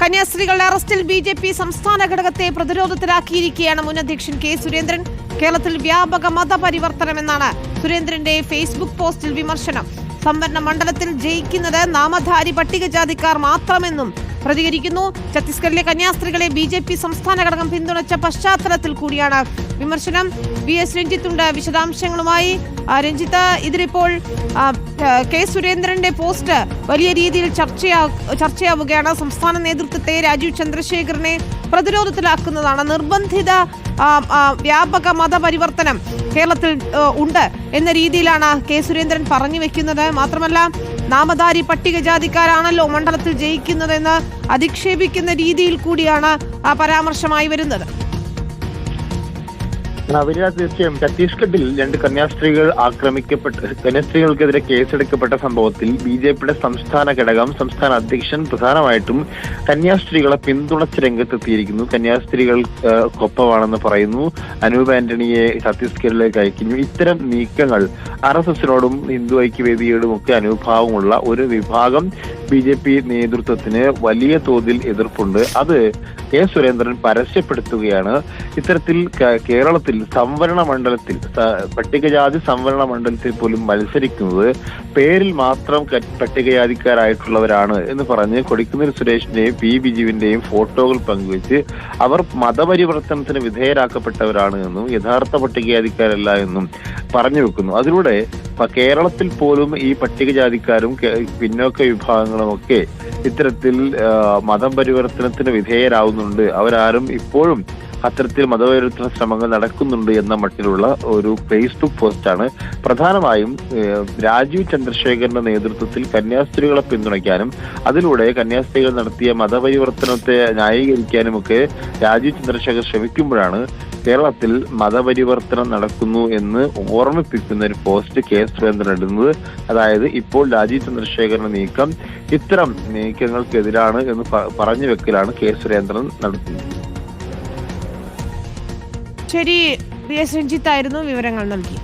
കന്യാസ്ത്രീകളുടെ അറസ്റ്റിൽ B J P സംസ്ഥാന ഘടകത്തെ പ്രതിരോധത്തിലാക്കിയിരിക്കുകയാണ് മുൻ അധ്യക്ഷൻ കെ സുരേന്ദ്രൻ. കേരളത്തിൽ വ്യാപക മതപരിവർത്തനമെന്നാണ് സുരേന്ദ്രന്റെ ഫേസ്ബുക്ക് പോസ്റ്റിൽ വിമർശനം. സംവരണ മണ്ഡലത്തിൽ ജയിക്കുന്നത് നാമധാരി പട്ടികജാതിക്കാർ മാത്രമെന്നും പ്രതികരിക്കുന്നു. ഛത്തീസ്ഗഡിലെ കന്യാസ്ത്രീകളെ ബി ജെ പി സംസ്ഥാന ഘടകം പിന്തുണച്ച പശ്ചാത്തലത്തിൽ കൂടിയാണ് വിമർശനം. വി എസ് രഞ്ജിത്തുണ്ട്. വിശദാംശങ്ങളുമായി രഞ്ജിത്ത് ഇതിലിപ്പോൾ കെ സുരേന്ദ്രന്റെ പോസ്റ്റ് വലിയ രീതിയിൽ ചർച്ചയാ ചർച്ചയാവുകയാണ്. സംസ്ഥാന നേതൃത്വത്തെ രാജീവ് ചന്ദ്രശേഖരനെ പ്രതിരോധത്തിലാക്കുന്നതാണ് നിർബന്ധിത വ്യാപക മതപരിവർത്തനം കേരളത്തിൽ ഉണ്ട് എന്ന രീതിയിലാണ് കെ സുരേന്ദ്രൻ പറഞ്ഞു വെക്കുന്നത്. മാത്രമല്ല നാമധാരി പട്ടികജാതിക്കാരാണല്ലോ മണ്ഡലത്തിൽ ജയിക്കുന്നതെന്ന് അധിക്ഷേപിക്കുന്ന രീതിയിൽ കൂടിയാണ് ആ പരാമർശമായി വരുന്നത്. നവീന തീർച്ചയായും ഛത്തീസ്ഗഡിൽ രണ്ട് കന്യാസ്ത്രീകൾ ആക്രമിക്കപ്പെട്ട് കന്യാസ്ത്രീകൾക്കെതിരെ കേസെടുക്കപ്പെട്ട സംഭവത്തിൽ ബി ജെ പിയുടെ സംസ്ഥാന ഘടകം സംസ്ഥാന അധ്യക്ഷൻ പ്രധാനമായിട്ടും കന്യാസ്ത്രീകളെ പിന്തുണച്ച് രംഗത്തെത്തിയിരിക്കുന്നു. കന്യാസ്ത്രീകൾ ആ, കൊപ്പമാണെന്ന് പറയുന്നു. അനൂപ് ആന്റണിയെ ഛത്തീസ്ഗഡിലേക്ക് അയക്കുന്നു. ഇത്തരം നീക്കങ്ങൾ ആർ എസ് എസിനോടും ഹിന്ദു ഐക്യവേദിയോടും ഒക്കെ അനുഭാവമുള്ള ഒരു വിഭാഗം ബി ജെ പി നേതൃത്വത്തിന് വലിയ തോതിൽ എതിർപ്പുണ്ട്. അത് കെ സുരേന്ദ്രൻ പരസ്യപ്പെടുത്തുകയാണ്. ഇത്തരത്തിൽ കേരളത്തിൽ സംവരണ മണ്ഡലത്തിൽ പട്ടികജാതി സംവരണ മണ്ഡലത്തിൽ പോലും മത്സരിക്കുന്നത് പേരിൽ മാത്രം പട്ടികജാതിക്കാരായിട്ടുള്ളവരാണ് എന്ന് പറഞ്ഞ് കൊടിക്കുന്നിൽ സുരേഷിന്റെയും പി. ബിജുവിന്റെയും ഫോട്ടോകൾ പങ്കുവെച്ച് അവർ മതപരിവർത്തനത്തിന് വിധേയരാക്കപ്പെട്ടവരാണ് എന്നും യഥാർത്ഥ പട്ടികജാതിക്കാരല്ല എന്നും പറഞ്ഞു വെക്കുന്നു. അതിലൂടെ കേരളത്തിൽ പോലും ഈ പട്ടികജാതിക്കാരും പിന്നോക്ക വിഭാഗങ്ങളും ഒക്കെ ഇത്തരത്തിൽ മതം പരിവർത്തനത്തിന് വിധേയരാകുന്നുണ്ട് അവരാരും ഇപ്പോഴും അത്തരത്തിൽ മതപരിവർത്തന ശ്രമങ്ങൾ നടക്കുന്നുണ്ട് എന്ന മട്ടിലുള്ള ഒരു ഫേസ്ബുക്ക് പോസ്റ്റാണ് പ്രധാനമായും രാജീവ് ചന്ദ്രശേഖരന്റെ നേതൃത്വത്തിൽ കന്യാസ്ത്രീകളെ പിന്തുണയ്ക്കാനും അതിലൂടെ കന്യാസ്ത്രീകൾ നടത്തിയ മതപരിവർത്തനത്തെ ന്യായീകരിക്കാനും ഒക്കെ രാജീവ് ചന്ദ്രശേഖർ ശ്രമിക്കുമ്പോഴാണ് കേരളത്തിൽ മതപരിവർത്തനം നടക്കുന്നു എന്ന് ഓർമ്മിപ്പിക്കുന്ന ഒരു പോസ്റ്റ് കെ സുരേന്ദ്രൻ ഇടുന്നത്. അതായത് ഇപ്പോൾ രാജീവ് ചന്ദ്രശേഖരന്റെ നീക്കം ഇത്തരം നീക്കങ്ങൾക്കെതിരാണ് എന്ന് പറഞ്ഞു വെക്കലാണ് കെ സുരേന്ദ്രൻ നടത്തുന്നത് ശരി വി എസ് രഞ്ജിത്തായിരുന്നു വിവരങ്ങൾ നൽകി.